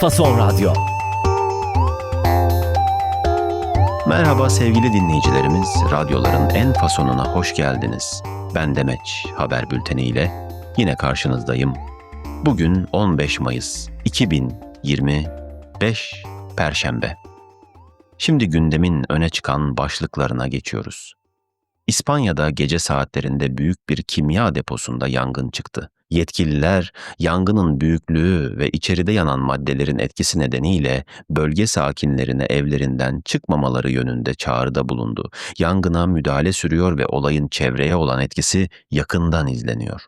Fason Radyo. Merhaba sevgili dinleyicilerimiz, radyoların en fasonuna hoş geldiniz. Ben Demeç, haber bülteni ile yine karşınızdayım. Bugün 15 Mayıs 2025 Perşembe. Şimdi gündemin öne çıkan başlıklarına geçiyoruz. İspanya'da gece saatlerinde büyük bir kimya deposunda yangın çıktı. Yetkililer yangının büyüklüğü ve içeride yanan maddelerin etkisi nedeniyle bölge sakinlerine evlerinden çıkmamaları yönünde çağrıda bulundu. Yangına müdahale sürüyor ve olayın çevreye olan etkisi yakından izleniyor.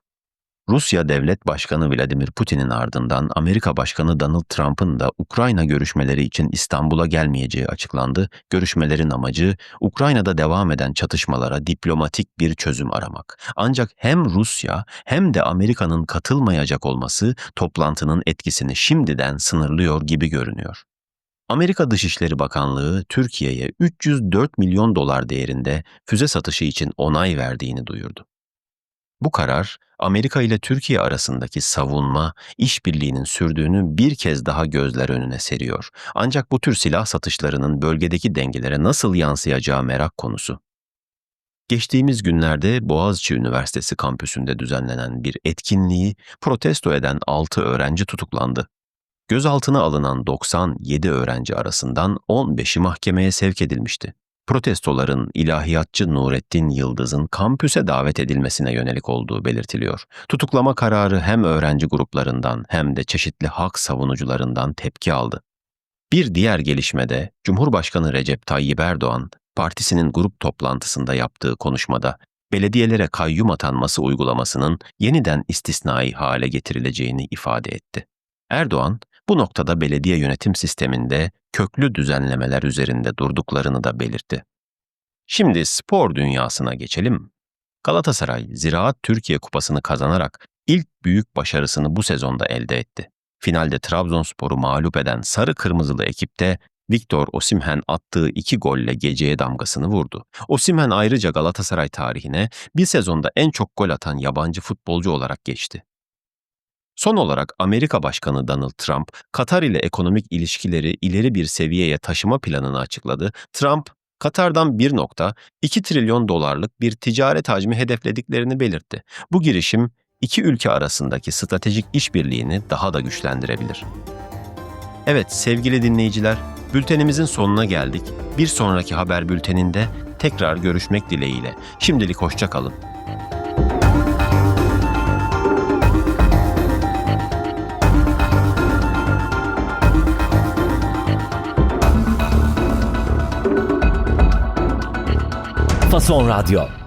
Rusya Devlet Başkanı Vladimir Putin'in ardından Amerika Başkanı Donald Trump'ın da Ukrayna görüşmeleri için İstanbul'a gelmeyeceği açıklandı. Görüşmelerin amacı Ukrayna'da devam eden çatışmalara diplomatik bir çözüm aramak. Ancak hem Rusya hem de Amerika'nın katılmayacak olması toplantının etkisini şimdiden sınırlıyor gibi görünüyor. Amerika Dışişleri Bakanlığı Türkiye'ye 304 milyon dolar değerinde füze satışı için onay verdiğini duyurdu. Bu karar Amerika ile Türkiye arasındaki savunma, işbirliğinin sürdüğünü bir kez daha gözler önüne seriyor. Ancak bu tür silah satışlarının bölgedeki dengelere nasıl yansıyacağı merak konusu. Geçtiğimiz günlerde Boğaziçi Üniversitesi kampüsünde düzenlenen bir etkinliği protesto eden 6 öğrenci tutuklandı. Gözaltına alınan 97 öğrenci arasından 15'i mahkemeye sevk edilmişti. Protestoların ilahiyatçı Nurettin Yıldız'ın kampüse davet edilmesine yönelik olduğu belirtiliyor. Tutuklama kararı hem öğrenci gruplarından hem de çeşitli hak savunucularından tepki aldı. Bir diğer gelişmede Cumhurbaşkanı Recep Tayyip Erdoğan, partisinin grup toplantısında yaptığı konuşmada belediyelere kayyum atanması uygulamasının yeniden istisnai hale getirileceğini ifade etti. Erdoğan, bu noktada belediye yönetim sisteminde köklü düzenlemeler üzerinde durduklarını da belirtti. Şimdi spor dünyasına geçelim. Galatasaray Ziraat Türkiye Kupası'nı kazanarak ilk büyük başarısını bu sezonda elde etti. Finalde Trabzonspor'u mağlup eden sarı kırmızılı ekipte Victor Osimhen attığı iki golle geceye damgasını vurdu. Osimhen ayrıca Galatasaray tarihine bir sezonda en çok gol atan yabancı futbolcu olarak geçti. Son olarak Amerika Başkanı Donald Trump, Katar ile ekonomik ilişkileri ileri bir seviyeye taşıma planını açıkladı. Trump, Katar'dan 1.2 trilyon dolarlık bir ticaret hacmi hedeflediklerini belirtti. Bu girişim iki ülke arasındaki stratejik işbirliğini daha da güçlendirebilir. Evet sevgili dinleyiciler, bültenimizin sonuna geldik. Bir sonraki haber bülteninde tekrar görüşmek dileğiyle. Şimdilik hoşça kalın. Fason Radyo.